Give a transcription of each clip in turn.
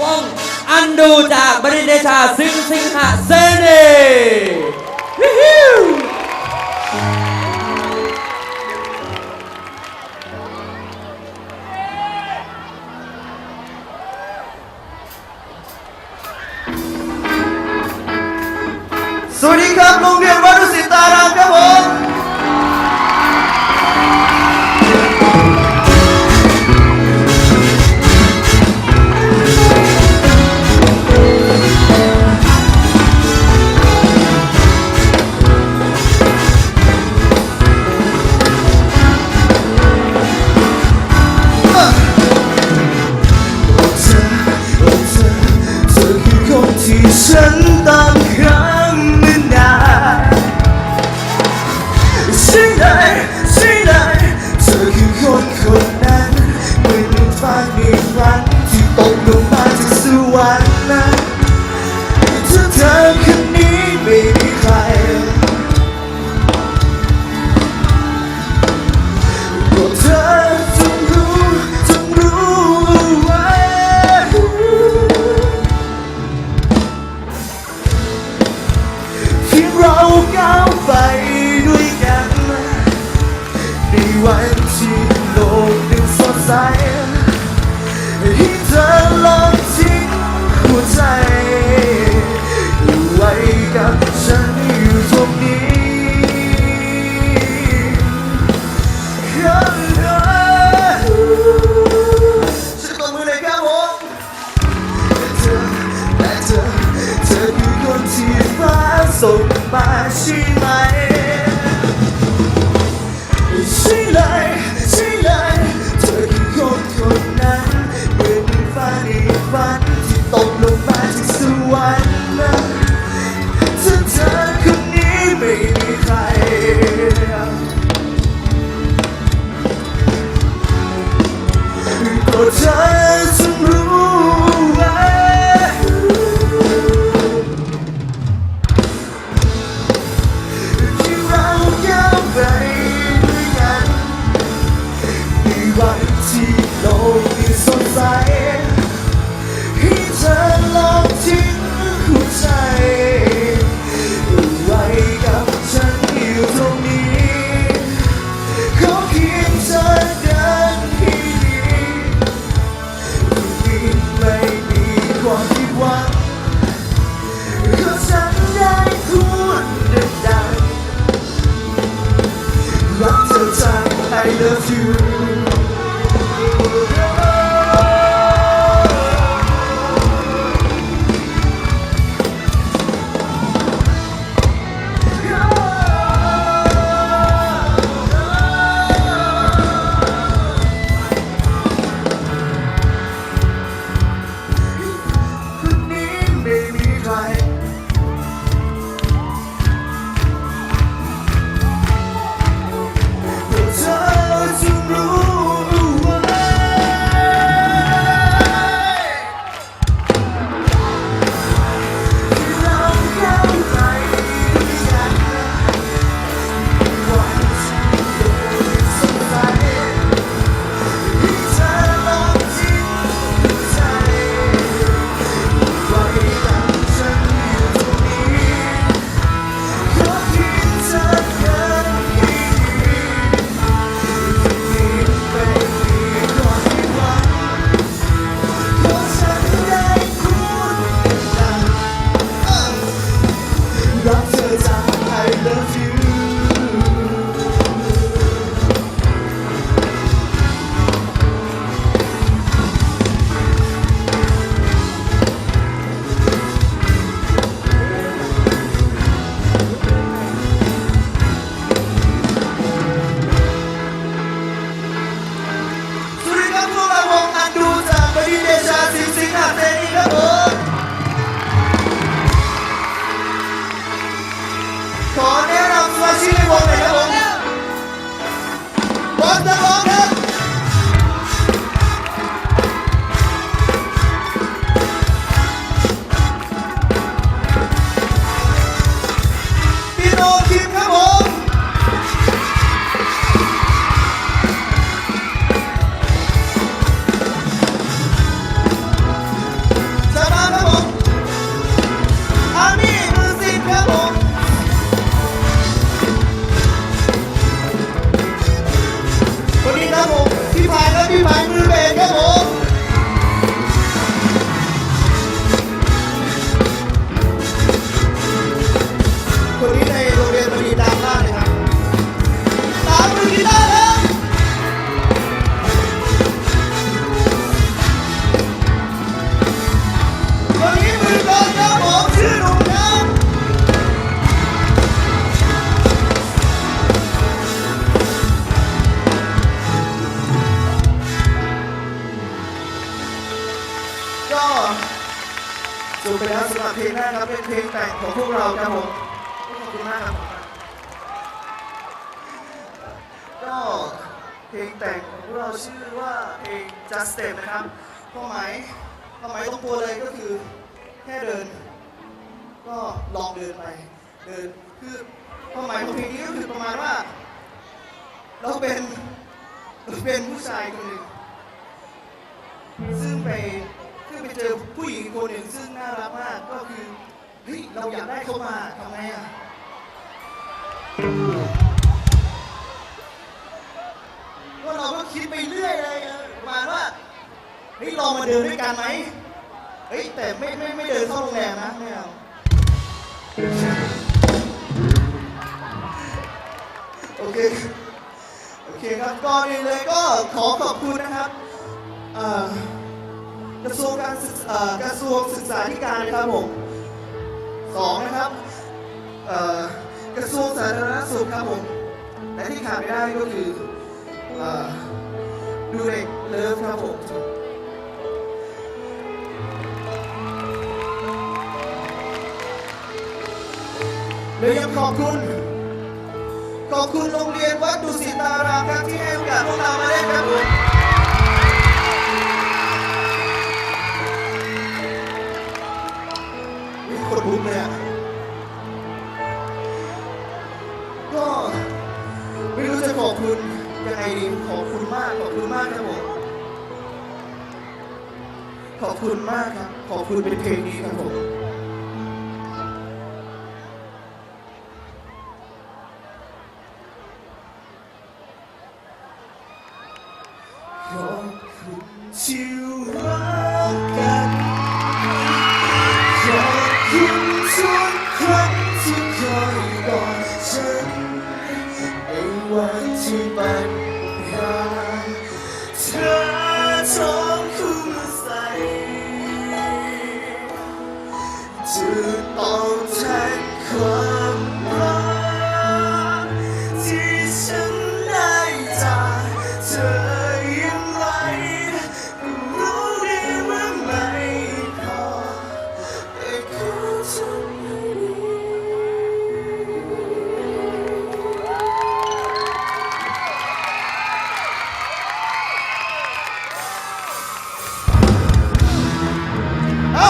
วงอันดูจากบริเดชาซึ่งสิงหะเซนี Sen Corner of Vasily Bobelov. What the ็จบไปแล้วสำหรับเพลงแรกครับเป็นเพลงแต่งของพวกเราครับผมขอบคุณมากครับก็เพลงแต่งของพวกเราชื่อว่าเพลง Just Step นะครับความหมายความหมายตรงตัวเลยก็คือแค่เดิน ก็ลองเดินไปเดินคือความหมายของเพลงนี้ก็คือประมาณว่า เราเป็นเราเป็นผู้ชายคนหนึ่งซึ่งไป เจอผู้หญิงคนหนึ่งซึ่งน่ารักมากก็คือเฮ้ยเราอยากได้เขามาทำไงอะก็เราก็คิดไปเรื่อยเลยประมาณว่าเฮ้ยลองมาเดินด้วยกันไหมเฮ้ยแต่ไม่ไม่ไม่เดินเข้าโรงแรมนะไม่เอาโอเคโอเคครับก่อนอื่นเลยก็ขอขอบคุณนะครับอ่อ กระทรวงการศึกษาเอ่อกระทรวงศึกษาธิการครับผมสองนะครับกระทรวงสาธารณสุขครับผมและที่ขาดไม่ได้ก็คืออดูเด็กเลิฟครับผมเลยยังขอบคุณขอบคุณโรงเรียนวัดดุสิตารามครับที่ให้โอกาสพวกเรามาเล่นครับผม คนลุกเลยอะก็ไม่รู้จะขอบคุณยังไงดีขอบคุณมากขอบคุณมากครับผมขอบคุณมากครับ ขอบคุณเป็นเพลงนี้ครับผมขอบคุณที่รักกัน อ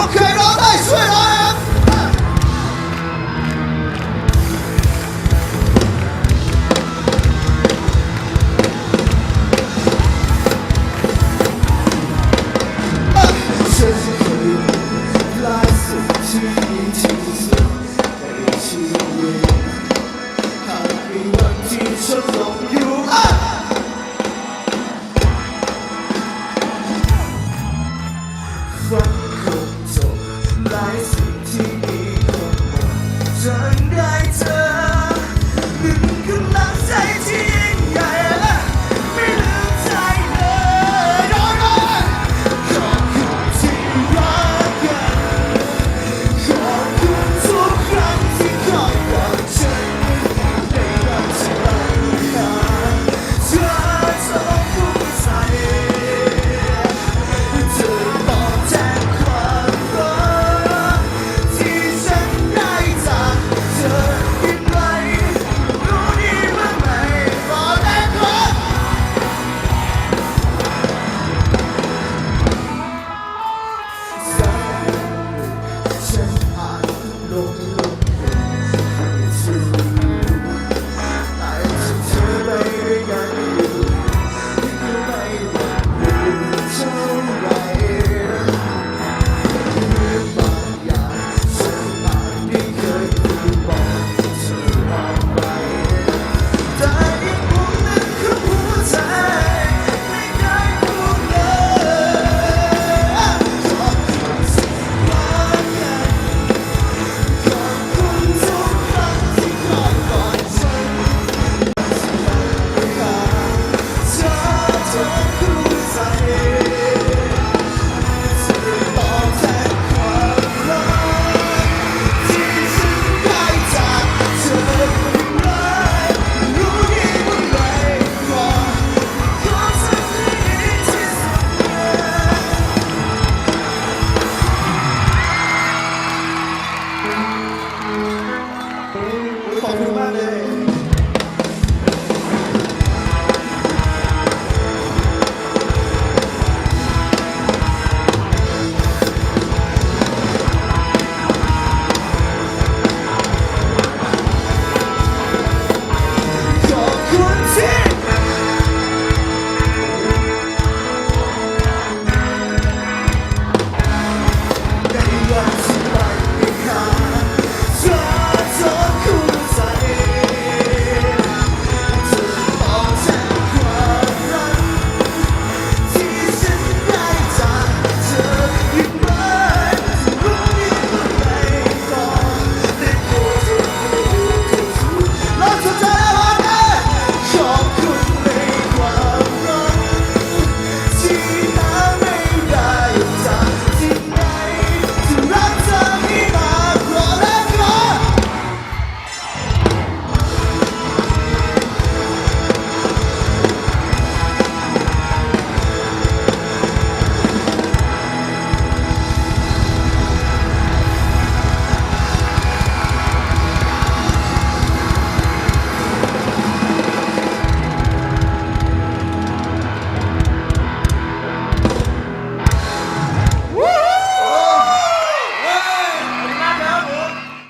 เ